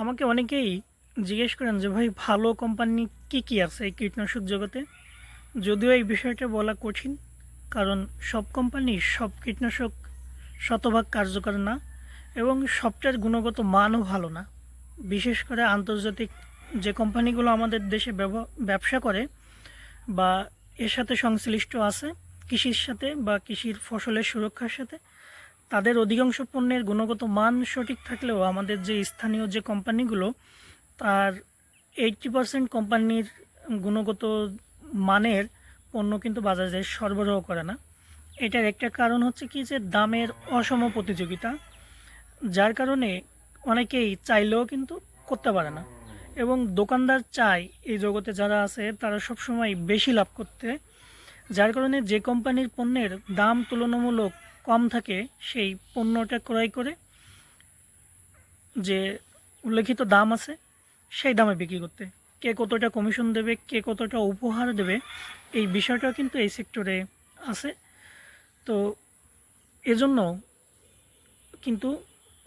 আমাকে অনেকেই জিজ্ঞেস করেন যে, ভাই, ভালো কোম্পানি কি কি আছে এই কীটনাশক জগতে? যদিও এই বিষয়টা বলা কঠিন, কারণ সব কোম্পানি সব কীটনাশক শতভাগ কার্যকর না এবং সবটার গুণগত মানও ভালো না। বিশেষ করে আন্তর্জাতিক যে কোম্পানিগুলো আমাদের দেশে ব্যবসা করে বা এর সাথে সংশ্লিষ্ট আছে, কৃষির সাথে বা কৃষির ফসলের সুরক্ষার সাথে তাদের অধিকাংশ পণ্যের গুণগত মান সঠিক থাকলেও আমাদের যে স্থানীয় যে কোম্পানিগুলো, তার এইটটি পারসেন্ট কোম্পানির গুণগত মানের পণ্য কিন্তু বাজারে সরবরাহ করে না। এটার একটা কারণ হচ্ছে কি যে দামের অসম প্রতিযোগিতা, যার কারণে অনেকেই চাইলেও কিন্তু করতে পারে না। এবং দোকানদার চায় এই জগতে যারা আছে, তারা সবসময় বেশি লাভ করতে, যার কারণে যে কোম্পানির পণ্যের দাম তুলনামূলক কম থাকে সেই পণ্যটা ক্রয় করে যে উল্লেখিত দাম আছে, সেই দামে বিক্রি করতে। কে কতটা কমিশন দেবে, কে কতটা উপহার দেবে, এই বিষয়টা কিন্তু এই সেক্টরে আছে। তো এজন্য কিন্তু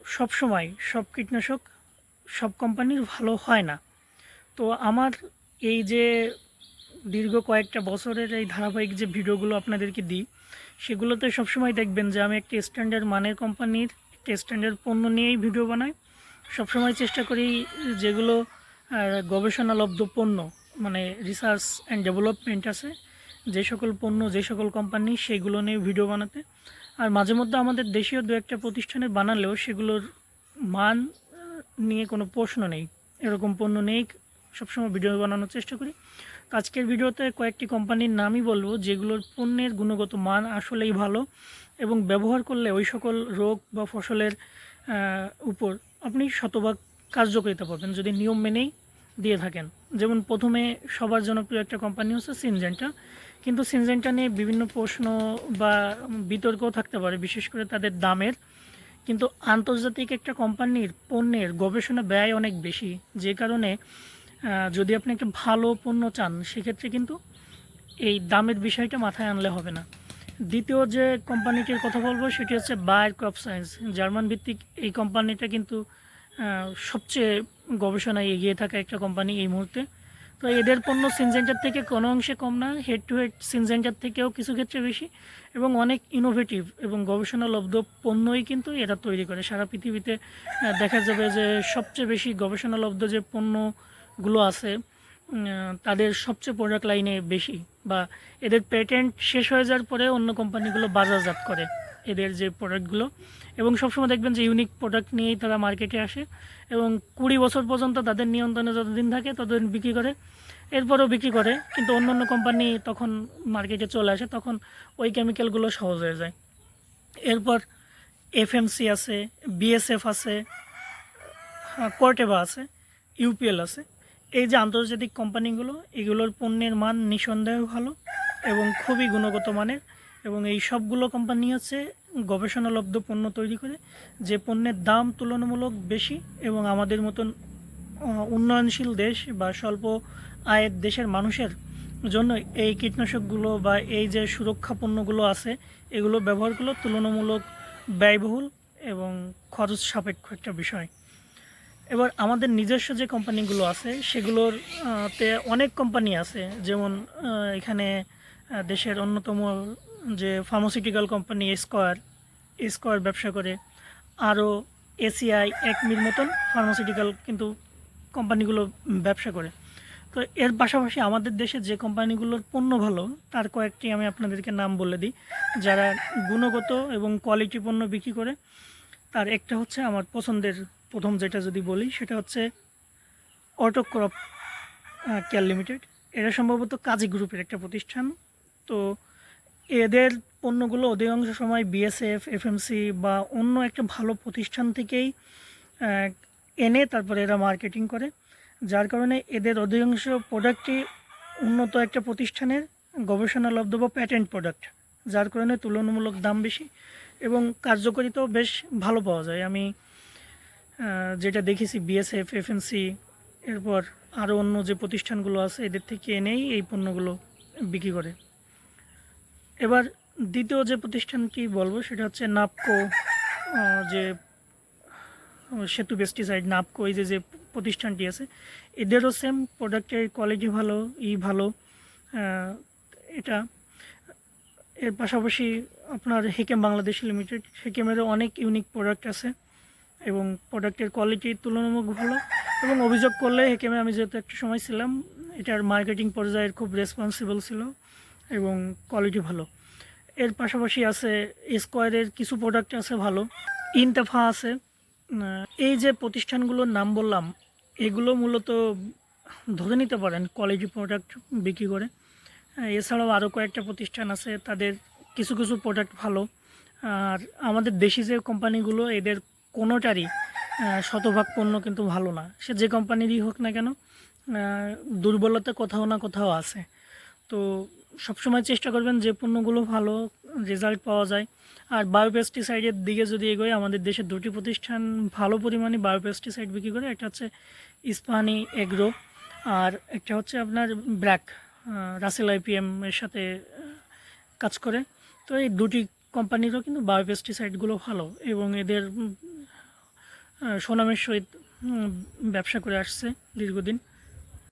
সব সময় সব কীটনাশক সব কোম্পানির ভালো হয় না। তো আমার এই যে দীর্ঘ কয়েকটা বছরের এই ধারাবাহিক যে ভিডিওগুলো আপনাদেরকে দিই, সেগুলোতে সবসময় দেখবেন যে আমি একটা স্ট্যান্ডার্ড মানের কোম্পানির একটা স্ট্যান্ডার্ড পণ্য নিয়েই ভিডিও বানাই। সবসময় চেষ্টা করি যেগুলো গবেষণালব্ধ পণ্য মানে রিসার্চ অ্যান্ড ডেভেলপমেন্ট আছে, যে সকল পণ্য, যে সকল কোম্পানি সেইগুলো নিয়ে ভিডিও বানাতে। আর মাঝে মধ্যে আমাদের দেশীয় দু একটা প্রতিষ্ঠানে বানালেও সেগুলোর মান নিয়ে কোনো প্রশ্ন নেই। এরকম পণ্য নেই সবসময় ভিডিও বানানোর চেষ্টা করি। আজকের ভিডিওতে কয়েকটি কোম্পানির নামই বলব, যেগুলোর পণ্যের গুণগত মান আসলেই ভালো এবং ব্যবহার করলে ওই সকল রোগ বা ফসলের উপর আপনি শতভাগ কার্যকারিতা পাবেন যদি নিয়ম মেনেই দিয়ে থাকেন। যেমন প্রথমে সবার জনপ্রিয় একটা কোম্পানি হচ্ছে সিনজেন্টা কিন্তু সিনজেন্টা নিয়ে বিভিন্ন প্রশ্ন বা বিতর্কও থাকতে পারে, বিশেষ করে তাদের দামের। কিন্তু আন্তর্জাতিক একটা কোম্পানির পণ্যের গবেষণা ব্যয় অনেক বেশি, যে কারণে যদি আপনি একটা ভালো পণ্য চান, সেক্ষেত্রে কিন্তু এই দামের বিষয়টা মাথায় আনলে হবে না। দ্বিতীয় যে কোম্পানিটির কথা বলব, সেটি হচ্ছে বায়ার ক্রপ সায়েন্স জার্মান ভিত্তিক এই কোম্পানিটা কিন্তু সবচেয়ে গবেষণায় এগিয়ে থাকা একটা কোম্পানি এই মুহূর্তে। তো এদের পণ্য সিনজেন্টার থেকে কোনো অংশে কম না হেড টু হেড সিনজেন্টার থেকেও কিছু ক্ষেত্রে বেশি এবং অনেক ইনোভেটিভ এবং গবেষণালব্ধ পণ্যই কিন্তু এরা তৈরি করে। সারা পৃথিবীতে দেখা যাবে যে সবচেয়ে বেশি গবেষণালব্ধ যে পণ্যগুলো আছে তাদের সবচেয়ে প্রোডাক্ট লাইনে বেশি বা এদের পেটেন্ট শেষ হয়ে যাওয়ার পরে অন্য কোম্পানিগুলো বাজারজাত করে এদের যে প্রোডাক্টগুলো এবং সবসময় দেখবেন যে ইউনিক প্রোডাক্ট নিয়েই তারা মার্কেটে আসে এবং কুড়ি বছর পর্যন্ত তাদের নিয়ন্ত্রণে যতদিন থাকে ততদিন বিক্রি করে। এরপরও বিক্রি করে, কিন্তু অন্য অন্য কোম্পানি তখন মার্কেটে চলে আসে, তখন ওই কেমিক্যালগুলো সহজ হয়ে যায়। এরপর এফএমসি আছে বিএসএফ আছে কোর্টেবা আছে ইউপিএল আছে। এই যে আন্তর্জাতিক কোম্পানিগুলো, এগুলোর পণ্যের মান নিঃসন্দেহে ভালো এবং খুবই গুণগত মানের এবং এই সবগুলো কোম্পানি হচ্ছে গবেষণালব্ধ পণ্য তৈরি করে, যে পণ্যের দাম তুলনামূলক বেশি এবং আমাদের মতন উন্নয়নশীল দেশ বা স্বল্প আয়ের দেশের মানুষের জন্য এই কীটনাশকগুলো বা এই যে সুরক্ষা পণ্যগুলো আছে, এগুলো ব্যবহারগুলো তুলনামূলক ব্যয়বহুল এবং খরচ সাপেক্ষ একটা বিষয়। এবার আমাদের নিজস্ব যে কোম্পানিগুলো আছে সেগুলোর তে অনেক কোম্পানি আছে। যেমন এখানে দেশের অন্যতম যে ফার্মাসিউটিক্যাল কোম্পানি স্কোয়ার স্কোয়ার ব্যবসা করে। আরও এসিআই একমির মতন ফার্মাসিউটিক্যাল কিন্তু কোম্পানিগুলো ব্যবসা করে। তো এর পাশাপাশি আমাদের দেশে যে কোম্পানিগুলোর পণ্য ভালো, তার কয়েকটি আমি আপনাদেরকে নাম বলে দিই। যারা গুণগত এবং কোয়ালিটি পণ্য বিক্রি করে, তার একটা হচ্ছে আমার পছন্দের প্রথম যেটা যদি বলি, সেটা হচ্ছে অটোক্রপ কেয়ার লিমিটেড। এরা সম্ভবত কাজী গ্রুপের একটা প্রতিষ্ঠান। তো এদের পণ্যগুলো অধিকাংশ সময় বিএসএফ এফএমসি বা অন্য একটা ভালো প্রতিষ্ঠান থেকেই এনে তারপরে এরা মার্কেটিং করে। যার কারণে এদের অধিকাংশ প্রোডাক্টই উন্নত একটা প্রতিষ্ঠানের গবেষণালব্ধ বা প্যাটেন্ট প্রোডাক্ট যার কারণে তুলনামূলক দাম বেশি এবং কার্যকারিতাও বেশ ভালো পাওয়া যায়। আমি যেটা দেখেছি বিএসএফ এফএনসি এরপর আরও অন্য যে প্রতিষ্ঠানগুলো আছে, এদের থেকে এনেই এই পণ্যগুলো বিক্রি করে। এবার দ্বিতীয় যে প্রতিষ্ঠানটি বলব, সেটা হচ্ছে নাপকো যে সেতু পেস্টিসাইড নাপকো, এই যে যে প্রতিষ্ঠানটি আছে, এদেরও সেম প্রোডাক্টের কোয়ালিটি ভালো, ই ভালো এটা। এর পাশাপাশি আপনার হেকেম বাংলাদেশ লিমিটেড হেকেমেরও অনেক ইউনিক প্রোডাক্ট আছে। এবং প্রোডাক্টের কোয়ালিটি তুলনামূলক ভালো এবং অভিযোগ করলে হেকেমে আমি যেহেতু একটা সময় ছিলাম, এটার মার্কেটিং পর্যায়ের খুব রেসপন্সিবল ছিল এবং কোয়ালিটি ভালো। এর পাশাপাশি আছে স্কোয়ারের কিছু প্রোডাক্ট আছে ভালো। ইনতেফা আছে। এই যে প্রতিষ্ঠানগুলোর নাম বললাম, এগুলো মূলত ধরে নিতে পারেন কোয়ালিটি প্রোডাক্ট বিক্রি করে। এছাড়াও আরও কয়েকটা প্রতিষ্ঠান আছে, তাদের কিছু কিছু প্রোডাক্ট ভালো। আর আমাদের দেশি যে কোম্পানিগুলো এদের কোনোটারই শতভাগ পণ্য কিন্তু ভালো না। সে যে কোম্পানিরই হোক না কেন দুর্বলতা কোথাও না কোথাও আছে। তো সবসময় চেষ্টা করবেন যে পণ্যগুলো ভালো রেজাল্ট পাওয়া যায়। আর বায়োপেস্টিসাইডের দিকে যদি এগোয়, আমাদের দেশে দুটি প্রতিষ্ঠান ভালো পরিমাণে বায়োপেস্টিসাইড বিক্রি করে, একটা হচ্ছে ইস্পাহানি এগ্রো আর একটা হচ্ছে আপনার ব্র্যাক রাসেল আইপিএম এর সাথে কাজ করে। তো এই দুটি কোম্পানিরও কিন্তু বায়োপেস্টিসাইডগুলো ভালো এবং এদের সুনামের সহিত ব্যবসা করে আসছে দীর্ঘদিন।